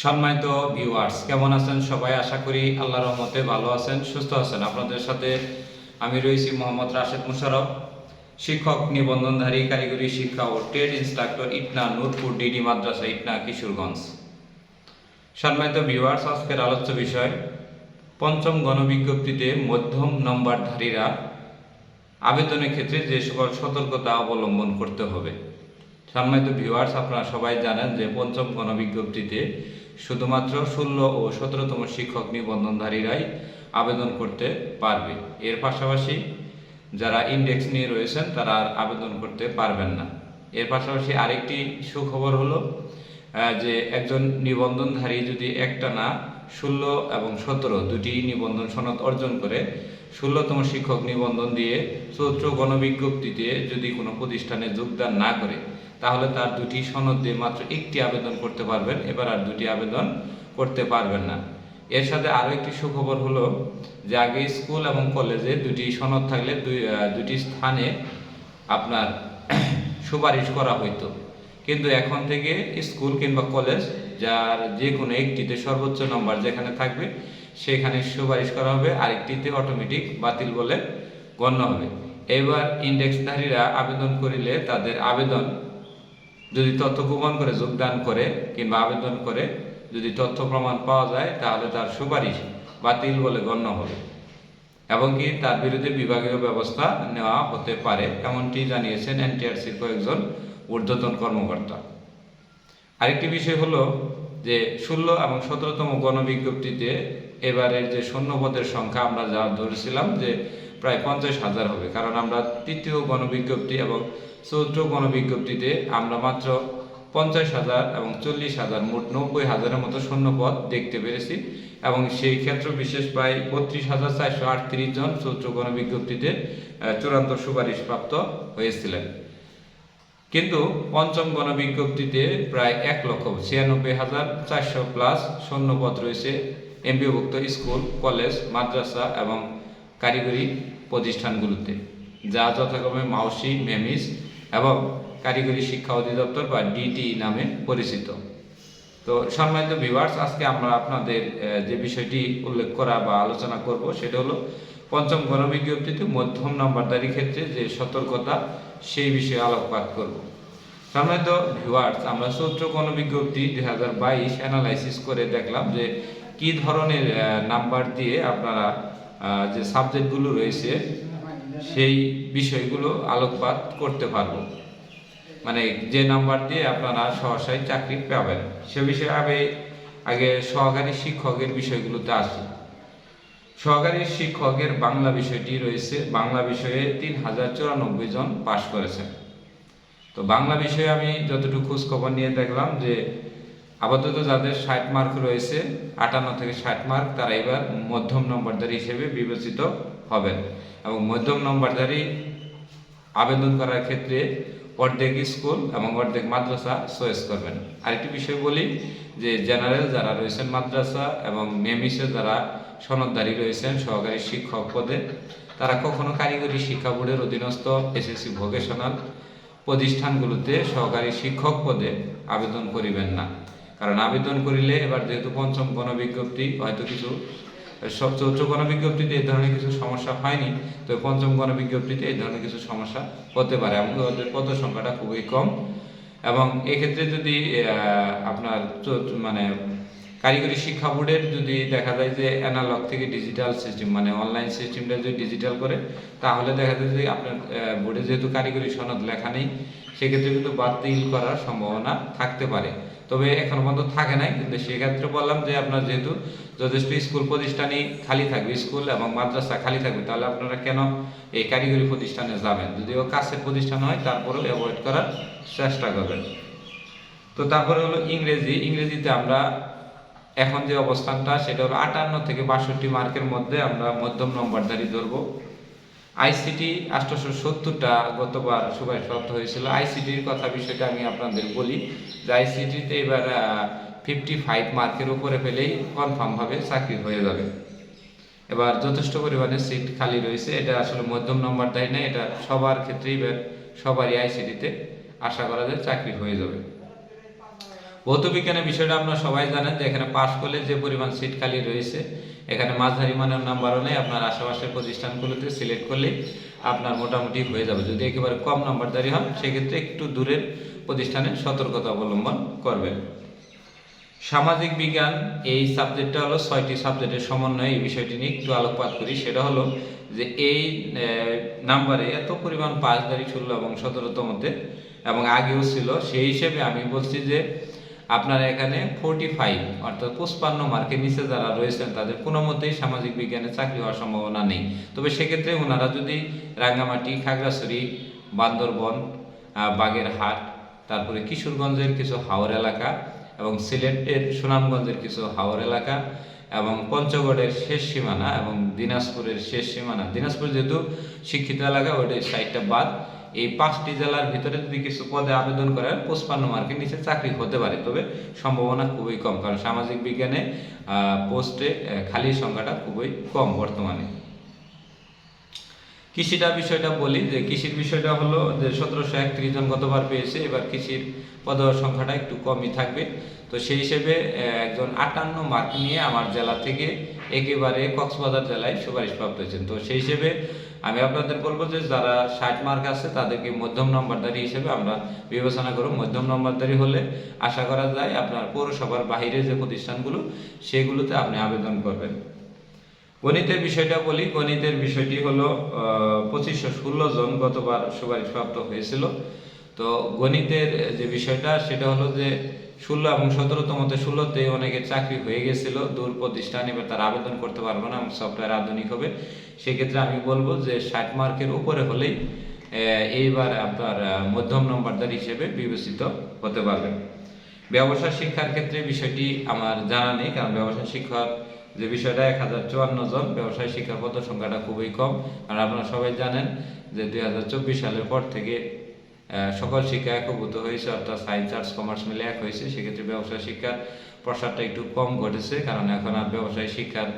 সম্মানিত ভিউয়ার্স কেমন আছেন সবাই? আশা করি আল্লাহর রহমতে ভালো আছেন, সুস্থ আছেন। আপনাদের সাথে আমি রয়েছি মোহাম্মদ রাশেদ মুশারফ শিক্ষক, নিবন্ধনধারী, কারিগরি শিক্ষা ও trade instructor Itna Nurpur, DD মাদ্রাসা, ইটনা, কিশোরগঞ্জ। সম্মানিত ভিউয়ার্স আজকের আলোচ্য বিষয়, পঞ্চম গণবিজ্ঞপ্তিতে মধ্যম নম্বরধারীরা আবেদনের ক্ষেত্রে যে সকল সতর্কতা অবলম্বন করতে হবে। সম্মানিত ভিউয়ার্স আপনারা সবাই জানেন যে পঞ্চম গণবিজ্ঞপ্তিতে শুধুমাত্র ষোলো ও সতেরোতম শিক্ষক নিবন্ধনধারীরাই আবেদন করতে পারবে। এর পাশাপাশি যারা ইন্ডেক্স নিয়ে রয়েছেন, তারা আর আবেদন করতে পারবেন না। এর পাশাপাশি আরেকটি সুখবর হলো যে একজন নিবন্ধনধারী যদি একটা না, ষোলো এবং সতেরো দুটি নিবন্ধন সনদ অর্জন করে, ষোলোতম শিক্ষক নিবন্ধন দিয়ে চৌত্র গণবিজ্ঞপ্তিতে যদি কোনো প্রতিষ্ঠানে যোগদান না করে তাহলে তার দুটি সনদ দিয়ে মাত্র একটি আবেদন করতে পারবেন, এবার আর দুটি আবেদন করতে পারবেন না। এর সাথে আরও একটি সুখবর হলো যে আগে স্কুল এবং কলেজে দুটি সনদ থাকলে দুই দুটি স্থানে আপনার সুপারিশ করা হইতো। কিন্তু এখন থেকে স্কুল কিংবা কলেজ, যার যে কোনো একটিতে সর্বোচ্চ নম্বর যেখানে থাকবে, সেখানে সুপারিশ করা হবে, আরেকটিতে অটোমেটিক বাতিল বলে গণ্য হবে। এবার ইন্ডেক্সধারীরা আবেদন করিলে তাদের আবেদন যদি তথ্য গোপন করে, যোগদান করে কিংবা আবেদন করে যদি তথ্য প্রমাণ পাওয়া যায়, তাহলে তার সুপারিশ বাতিল বলে গণ্য হবে। এবং কি তার বিরুদ্ধে বিভাগীয় ব্যবস্থা নেওয়া হতে পারে, এমনটি জানিয়েছেন এনটিআরসির কয়েকজন ঊর্ধ্বতন কর্মকর্তা। আরেকটি বিষয় হলো যে, ষোলো এবং সতেরোতম গণবিজ্ঞপ্তিতে এবারের যে শূন্যপদের সংখ্যা আমরা যা ধরেছিলাম যে প্রায় পঞ্চাশ হাজার হবে। কারণ আমরা তৃতীয় গণবিজ্ঞপ্তি এবং চতুর্থ গণবিজ্ঞপ্তিতে আমরা মাত্র পঞ্চাশ হাজার এবং চল্লিশ হাজার, মোট নব্বই হাজারের মতো শূন্যপদ দেখতে পেরেছি এবং সেই ক্ষেত্র বিশেষ প্রায় বত্রিশ হাজার চারশো আটত্রিশ জন চতুর্থ গণবিজ্ঞপ্তিতে চূড়ান্ত সুপারিশপ্রাপ্ত হয়েছিলেন। কিন্তু পঞ্চম গণবিজ্ঞপ্তিতে প্রায় এক লক্ষ ছিয়ানব্বই হাজার চারশো প্লাস শূন্যপদ রয়েছে। এমবিভুক্ত স্কুল, কলেজ, মাদ্রাসা এবং কারিগরি প্রতিষ্ঠানগুলোতে, যা যথাক্রমে মাউসি, মেমিস এবং কারিগরি শিক্ষা অধিদপ্তর বা ডিটি নামে পরিচিত। তো সম্মানিত ভিভার্স আজকে আমরা আপনাদের যে বিষয়টি উল্লেখ করা বা আলোচনা করব, সেটা হলো পঞ্চম গণবিজ্ঞপ্তিতে মধ্যম নম্বরদারি ক্ষেত্রে যে সতর্কতা, সেই বিষয়ে আলোকপাত করব। সম্মানিত ভিউয়ার্স আমরা চৌত্র গণবিজ্ঞপ্তি দুই হাজার বাইশ অ্যানালাইসিস করে দেখলাম যে কি ধরনের নাম্বার দিয়ে আপনারা যে সাবজেক্টগুলো রয়েছে, সেই বিষয়গুলো আলোকপাত করতে পারব। মানে যে নাম্বার দিয়ে আপনারা সহসাই চাকরি পাবেন, সে বিষয়ে আমি আগে সহকারী শিক্ষকের বিষয়গুলোতে আসি। সহকারী শিক্ষকের বাংলা বিষয়টি রয়েছে, বাংলা বিষয়ে তিন হাজার চুরানব্বই জন পাশ করেছেন। তো বাংলা বিষয়ে আমি যতটুকু খোঁজ খবর নিয়ে দেখলাম যে আপাতত যাদের ষাট মার্ক রয়েছে, আটান্ন থেকে ষাট মার্ক তারা এবার মধ্যম নম্বরধারী হিসেবে বিবেচিত হবেন। এবং মধ্যম নম্বরধারী আবেদন করার ক্ষেত্রে অর্ধেক স্কুল এবং অর্ধেক মাদ্রাসা চয়েস করবেন। আরেকটি বিষয় বলি যে জেনারেল যারা রয়েছেন মাদ্রাসা এবং মেমিসে যারা সনদধারী রয়েছেন, সহকারী শিক্ষক পদে, তারা কখনো কারিগরি শিক্ষা বোর্ডের অধীনস্থ এসএসসি ভোকেশনাল প্রতিষ্ঠানগুলোতে সহকারী শিক্ষক পদে আবেদন করিবেন না। কারণ আবেদন করিলে এবার যেহেতু পঞ্চম গণবিজ্ঞপ্তি, হয়তো কিছু চৌদ্দ গণবিজ্ঞপ্তিতে এই ধরনের কিছু সমস্যা হয়নি, তো পঞ্চম গণবিজ্ঞপ্তিতে এই ধরনের কিছু সমস্যা হতে পারে। এবং ওদের পদ সংখ্যাটা খুবই কম। এবং এক্ষেত্রে যদি আপনার মানে কারিগরি শিক্ষা বোর্ডের যদি দেখা যায় যে অ্যানালগ থেকে ডিজিটাল সিস্টেম মানে অনলাইন সিস্টেমটা যদি ডিজিটাল করে, তাহলে দেখা যায় যে আপনার বোর্ডে যেহেতু কারিগরি সনদ লেখা নেই, সেক্ষেত্রে কিন্তু বাতিল করার সম্ভাবনা থাকতে পারে। তবে এখন পর্যন্ত থাকে নাই, কিন্তু সেক্ষেত্রে বললাম যে আপনার যেহেতু যথেষ্ট স্কুল প্রতিষ্ঠানই খালি থাকবে, স্কুল এবং মাদ্রাসা খালি থাকবে, তাহলে আপনারা কেন এই কারিগরি প্রতিষ্ঠানে যাবেন? যদিও কাছের প্রতিষ্ঠান হয়, তারপরেও অ্যাভয়েড করার চেষ্টা করবেন। তো তারপরে হলো ইংরেজি, ইংরেজিতে আমরা এখন যে অবস্থানটা, সেটা হলো আটান্ন থেকে বাষট্টি মার্কের মধ্যে আমরা মধ্যম নম্বরধারী ধরবো। আইসিটি আটশোশো সত্তরটা গতবার সুপারিশপ্রাপ্ত হয়েছিল। আইসিটির কথা বিষয়টা আমি আপনাদের বলি যে আইসিটিতে এবার ফিফটি ফাইভ মার্কের উপরে পেলেই কনফার্মভাবে চাকরি হয়ে যাবে। এবার যথেষ্ট পরিমাণে সিট খালি রয়েছে। এটা আসলে মধ্যম নম্বর দেয় না, এটা সবার ক্ষেত্রেই সবারই আইসিটিতে আশা করা যায় চাকরি হয়ে যাবে। ভৌত বিজ্ঞানের বিষয়টা আপনারা সবাই জানেন যে এখানে পাশ করলে যে পরিমাণ সিট খালি রয়েছে, এখানে মাঝারি মানের নাম্বারও নেই, আপনার আশেপাশের প্রতিষ্ঠানগুলোতে সিলেক্ট করলে আপনার মোটামুটি হয়ে যাবে। যদি একেবারে কম নাম্বারদারি হন সেক্ষেত্রে একটু দূরের প্রতিষ্ঠানে সতর্কতা অবলম্বন করবেন। সামাজিক বিজ্ঞান, এই সাবজেক্টটা হলো ছয়টি সাবজেক্টের সমন্বয়ে এই বিষয়টি নিয়ে একটু আলোকপাত করি। সেটা হলো যে এই নাম্বারে এত পরিমাণ পাঁচদারি ষোলো এবং সতেরোতমতে এবং আগেও ছিল, সেই হিসেবে আমি বলছি যে আপনারা এখানে ফোরটি ফাইভ অর্থাৎ পঁচপান্ন মার্কের নিচে যারা রয়েছেন, তাদের কোনো মতেই সামাজিক বিজ্ঞানে চাকরি হওয়ার সম্ভাবনা নেই। তবে সেক্ষেত্রে ওনারা যদি রাঙ্গামাটি, খাগড়াছড়ি, বান্দরবন বাগেরহাট, তারপরে কিশোরগঞ্জের কিছু হাওর এলাকা এবং সিলেটের সুনামগঞ্জের কিছু হাওর এলাকা এবং পঞ্চগড়ের শেষ সীমানা এবং দিনাজপুরের শেষ সীমানা। দিনাজপুর যেহেতু শিক্ষিত এলাকা ওইটা সাইডটা বাদ। এই পাঁচটি জেলার ভিতরে যদি কিছু পদে আবেদন করেন পঁচপান্ন মার্কের নিচে চাকরি হতে পারে। তবে সম্ভাবনা খুবই কম, কারণ সামাজিক বিজ্ঞানে পোস্টে খালি সংখ্যাটা খুবই কম বর্তমানে। কৃষিটা বিষয়টা বলি, যে কৃষির বিষয়টা হলো যে সতেরোশো একত্রিশ জন গতবার পেয়েছে, এবার কৃষির পদ সংখ্যাটা একটু কমই থাকবে। তো সেই হিসেবে একজন আটান্ন মার্ক নিয়ে আমার জেলা থেকে একেবারে কক্সবাজার জেলায় সুপারিশপ্রাপ্ত হয়েছেন। তো সেই হিসেবে আমি আপনাদের বলব যে যারা ষাট মার্ক আছে, তাদেরকে মধ্যম নম্বরদারি হিসেবে আমরা বিবেচনা করব। মধ্যম নম্বরদারি হলে আশা করা যায় আপনার পৌরসভার বাইরে যে প্রতিষ্ঠানগুলো, সেগুলোতে আপনি আবেদন করবেন। গণিতের বিষয়টা বলি, গণিতের বিষয়টি হলো পঁচিশশো ষোলো জন গতবার সুপারিশপ্রাপ্ত হয়েছিল। তো গণিতের যে বিষয়টা, সেটা হলো যে ষোলো এবং সতেরোতমতে ষোলোতে অনেকের চাকরি হয়ে গেছিল, দূর প্রতিষ্ঠান, এবার তারা আবেদন করতে পারবে না সফটওয়্যার আধুনিক হবে। সেক্ষেত্রে আমি বলব যে ষাট মার্কের উপরে হলেই এইবার আপনার মধ্যম নম্বরদার হিসেবে বিবেচিত হতে পারবেন। ব্যবসা শিক্ষার ক্ষেত্রে বিষয়টি আমার জানা নেই, কারণ ব্যবসা শিক্ষার যে বিষয়টা এক হাজার চুয়ান্ন জন ব্যবসায় শিক্ষা পদ সংখ্যাটা খুবই কম। আর আপনারা সবাই জানেন যে দুই হাজার চব্বিশ সালের পর থেকে সকল শিক্ষা একভূত হয়েছে, অর্থাৎ সায়েন্স, আর্টস, কমার্স মিলে এক হয়েছে। সেক্ষেত্রে ব্যবসায় শিক্ষার প্রসারটা একটু কম ঘটেছে, কারণ এখন আর ব্যবসায় শিক্ষার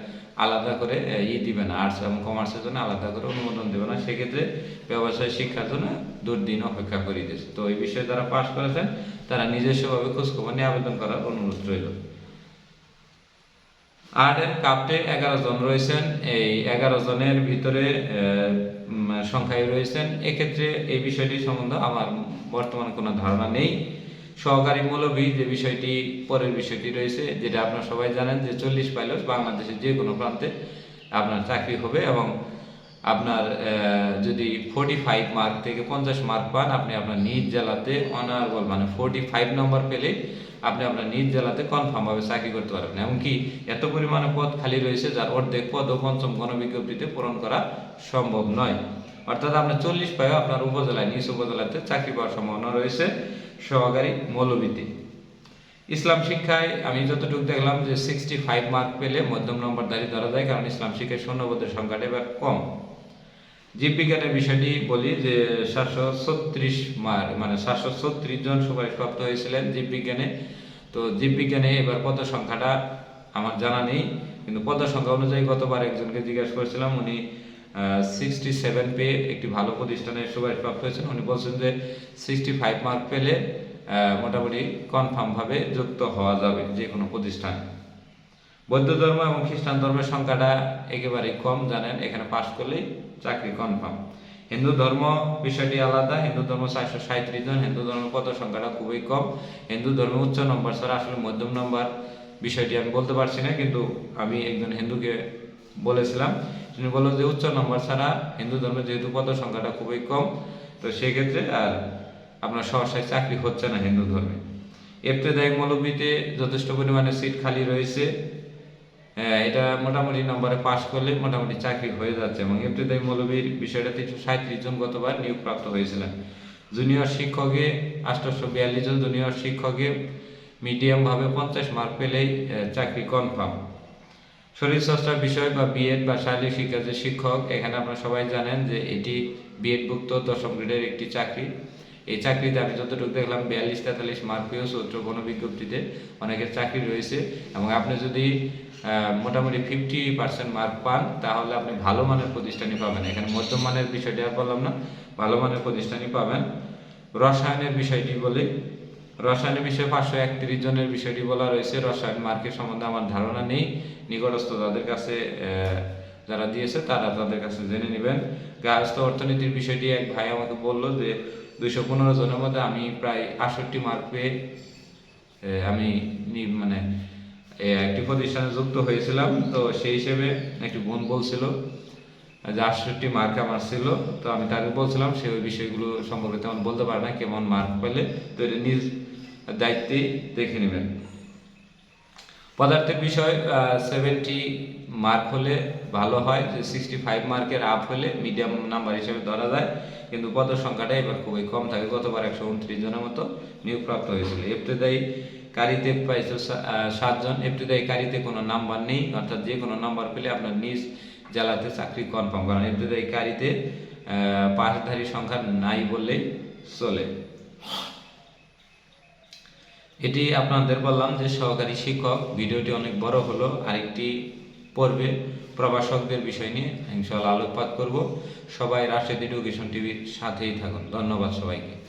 আলাদা করে ই দিবে না। আর্টস এবং কমার্সের জন্য আলাদা করে অনুমোদন দেবে না। সেক্ষেত্রে ব্যবসায় শিক্ষার জন্য দুর্দিন অপেক্ষা করিয়ে দিয়েছে তো এই বিষয়ে যারা পাশ করেছেন, তারা নিজস্বভাবে খোঁজখবর নিয়ে আবেদন করার অনুরোধ রইল। আর্ট অ্যান্ড কাপ্টে এগারো জন রয়েছেন। এই এগারো জনের ভিতরে সংখ্যায় রয়েছেন। এক্ষেত্রে এই বিষয়টি সম্বন্ধে আমার বর্তমানে কোনো ধারণা নেই। সহকারী মৌলবী যে বিষয়টি, পরের বিষয়টি রয়েছে, যেটা আপনারা সবাই জানেন যে চল্লিশ পাইলট বাংলাদেশের যে কোনো প্রান্তে আপনার চাকরি হবে এবং আপনার যদি ফোর্টি ফাইভ মার্ক থেকে পঞ্চাশ মার্ক পান, আপনি আপনার নিজ জেলাতে অনারেবল মানে ফোর্টি ফাইভ নম্বর পেলে আপনি আপনার নিজ জেলাতে কনফার্ম ভাবে চাকরি করতে পারবেন। এমনকি এত পরিমাণে পদ খালি রয়েছে যার অর্ধেক পদ ও পঞ্চম গণবিজ্ঞপ্তিতে পূরণ করা সম্ভব নয়। অর্থাৎ আপনার চল্লিশ পায়ে আপনার উপজেলায়, নিজ উপজেলাতে চাকরি পাওয়ার সম্ভাবনা রয়েছে। সহকারী মৌলবীতে। ইসলাম শিক্ষায় আমি যতটুকু দেখলাম যে সিক্সটি ফাইভ মার্ক পেলে মধ্যম নম্বর নম্বরধারী ধরা যায়, কারণ ইসলাম শিক্ষায় শূন্যবোধের সংখ্যাটা এবার কম। জীববিজ্ঞানের বিষয়টি বলি যে সাতশো ছত্রিশ মার্ক মানে সাতশো ছত্রিশ জন সুপারিশপ্রাপ্ত হয়েছিলেন জীববিজ্ঞানে তো জীববিজ্ঞানে এবার পদ সংখ্যাটা আমার জানা নেই, কিন্তু পদ সংখ্যা অনুযায়ী গতবার একজনকে জিজ্ঞাসা করেছিলাম, উনি সিক্সটি সেভেন পেয়ে একটি ভালো প্রতিষ্ঠানে সুপারিশপ্রাপ্ত হয়েছেন। উনি বলছেন যে সিক্সটি ফাইভ মার্ক পেলে মোটামুটি কনফার্মভাবে যুক্ত হওয়া যাবে যে কোনো প্রতিষ্ঠানে। বৌদ্ধ ধর্ম এবং খ্রিস্টান ধর্মের সংখ্যাটা একেবারেই কম, জানেন, এখানে পাশ করলেই চাকরি কনফার্ম হিন্দু ধর্ম বিষয়টি আলাদা, হিন্দু ধর্ম চারশো সাঁত্রিশ জন, হিন্দু ধর্মের পদ সংখ্যাটা খুবই কম। হিন্দু ধর্মে উচ্চ নম্বর ছাড়া আসলে মধ্যম নম্বর বিষয়টি আমি বলতে পারছি না, কিন্তু আমি একজন হিন্দুকে বলেছিলাম। তিনি বলল যে উচ্চ নম্বর ছাড়া হিন্দু ধর্মে যেহেতু পদ সংখ্যাটা খুবই কম, তো সেক্ষেত্রে আর আপনার সহসায় চাকরি হচ্ছে না হিন্দু ধর্মে। এপ্তেদায়ক মৌলবীতে যথেষ্ট পরিমাণে সিট খালি রয়েছে। এটা মোটামুটি নম্বরে পাশ করলে মোটামুটি চাকরি হয়ে যাচ্ছে এবং এপ্রিদাই মৌলবীর বিষয়টা তিনশো সাঁত্রিশ জন গতবার নিয়োগপ্রাপ্ত হয়েছিলেন। জুনিয়র শিক্ষকে আঠারোশো বিয়াল্লিশ জন জুনিয়র শিক্ষকে মিডিয়ামভাবে পঞ্চাশ মার্ক পেলেই চাকরি কনফার্ম শরীরচর্চার বিষয় বা বিএড বা শারীরিক শিক্ষা যে শিক্ষক, এখানে আপনারা সবাই জানেন যে এটি বিএডভুক্ত দশম গ্রেডের একটি চাকরি। এই চাকরিতে আমি যতটুকু দেখলাম, বিয়াল্লিশ তেতাল্লিশ মার্ক পেয়েও সূত্র কোনো বিজ্ঞপ্তিতে অনেকের চাকরি রয়েছে এবং আপনি যদি মোটামুটি ফিফটি পার্সেন্ট মার্ক পান, তাহলে আপনি ভালো মানের প্রতিষ্ঠানই পাবেন। এখানে মধ্যম মানের বিষয়টি আর বললাম না, ভালো মানের প্রতিষ্ঠানই পাবেন। রসায়নের বিষয়টি বলি। রসায়নের বিষয়ে পাঁচশো একত্রিশ জনের বিষয়টি বলা রয়েছে। রসায়ন মার্কের সম্বন্ধে আমার ধারণা নেই। নিকটস্থ তাদের কাছে যারা দিয়েছে, তারা তাদের কাছে জেনে নেবেন। গার্হস্থ্য অর্থনীতির বিষয়টি এক ভাই আমাকে বলল যে, দুইশো পনেরো জনের মধ্যে আমি প্রায় আটষট্টি মার্ক পেয়ে আমি মানে একটি প্রতিষ্ঠানে যুক্ত হয়েছিলাম, তো সেই হিসেবে একটি বোন বলছিল যে আটষট্টি মার্ক আমার ছিল, তো আমি তাকে বলছিলাম, সে ওই বিষয়গুলো সম্পর্কে তেমন বলতে পারে না, কেমন মার্ক পেলে, তো এটা নিজ দায়িত্বে দেখে নেবেন। পদার্থের বিষয় সেভেন্টি মার্ক হলে ভালো হয়, যে সিক্সটি ফাইভ মার্কের আপ হলে মিডিয়াম নাম্বার হিসেবে ধরা যায়, কিন্তু পদ সংখ্যাটা এবার খুবই কম থাকে, গতবার একশো উনত্রিশ জনের মতো নিয়োগপ্রাপ্ত হয়েছিল। এফতেদায়ী কারিতে পাইছে সাতজন। এফতেদায়ী কারিতে কোনো নাম্বার নেই, অর্থাৎ যে কোনো নাম্বার পেলে আপনার নিজ জেলাতে চাকরি কনফার্ম করেন। এফতেদায়ী কারিতে পাশধারী সংখ্যা নাই বললেই চলে। এটি আপনাদের বললাম যে সহকারী শিক্ষক, ভিডিওটি অনেক বড় হলো, আরেকটি পর্বে প্রভাষকদের বিষয় নিয়ে ইনশাআল্লাহ আলোকপাত করব। সবাই রাশেদ এডুকেশন টিভির সাথেই থাকুন। ধন্যবাদ সবাইকে।